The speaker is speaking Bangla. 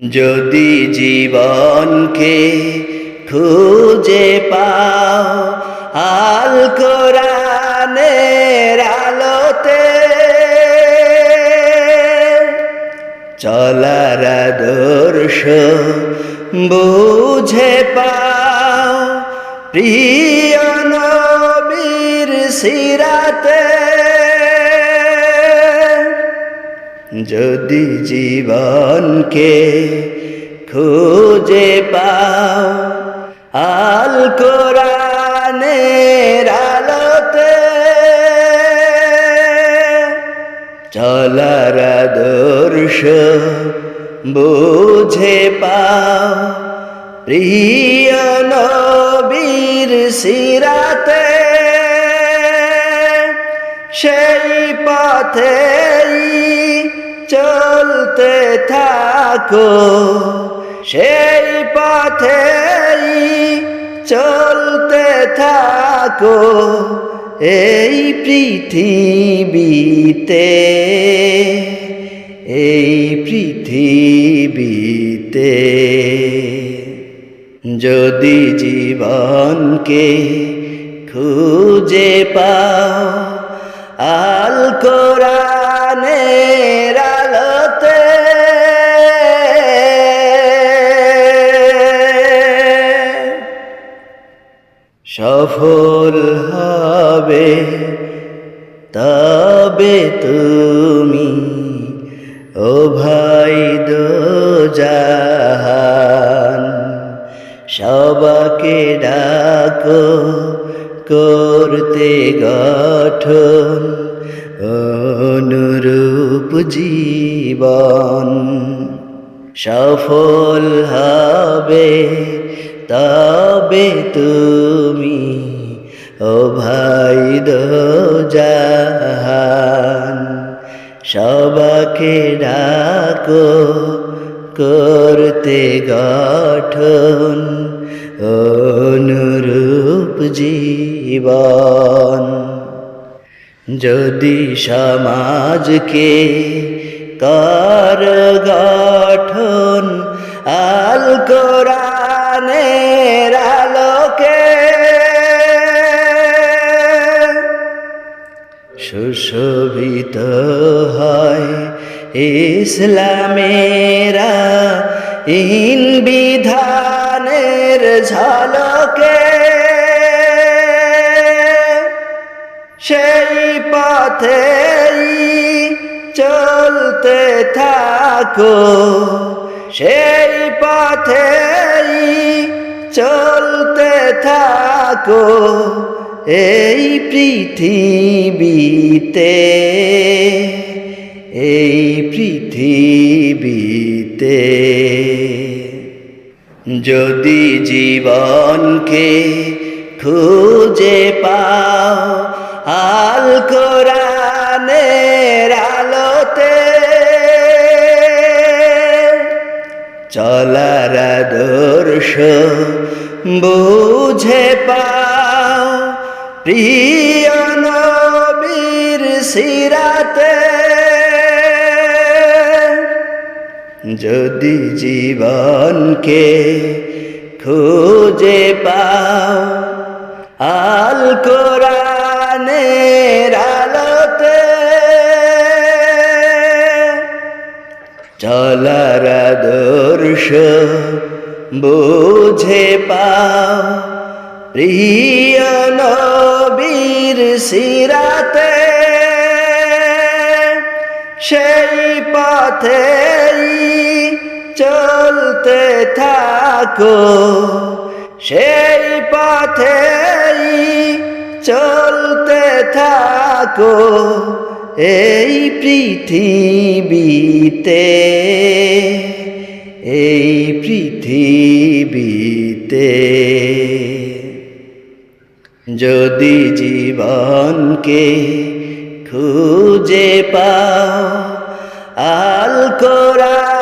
যদি জীবনকে খুঁজে পাও আল কোরআনের আলোতে চলার আদর্শ বুঝে পাও প্রিয় নবীর সিরাতে যদি জীবনকে খুঁজে পাও, আল কোরআনের আলোতে চলার আদর্শ বুঝে পাও। প্রিয় নবীর সিরাতে সেই পথেই চলতে থাকো, সেই পথেই চলতে থাকো, এই পৃথিবীতে এই পৃথিবীতে। যদি জীবনকে খুঁজে পাও, আল কোরআনের সফল হবে, তবে তুমি ও ভাই দো জাহান সবাকে ডাকো করতে গঠন, অনুরূপ জীবন। সফল হবে, তবে তুমি ও ভাই দো জাহান, সবাকে ডাকো করতে গঠন, অনুরূপ জীবন। যদি সমাজকে কর গঠন, আল কোরআনের সুশোভিত হয়। ইসলামেরা ইন বিধানের ঝলকে। সেই পথেই চলতে থাকো। সেই পথেই চলতে থাকো। এই পৃথিবীতে এই পৃথিবীতে। যদি জীবনকে খুঁজে পাও, আল কোরআনের আলোতে চলার আদর্শ বুঝে পাও। প্রিয় নবীর সিরাতে যদি জীবনকে খুঁজে পাও আল কোরআনের আলোতে চলার আদর্শ বুঝে পাও। প্রিয় সিরাতে সেই পথেই চলতে থাকো। সেই পথেই চলতে থাকো এই পৃথিবীতে এই পৃথিবীতে যদি জীবনকে খুঁজে পাও আল কোরআন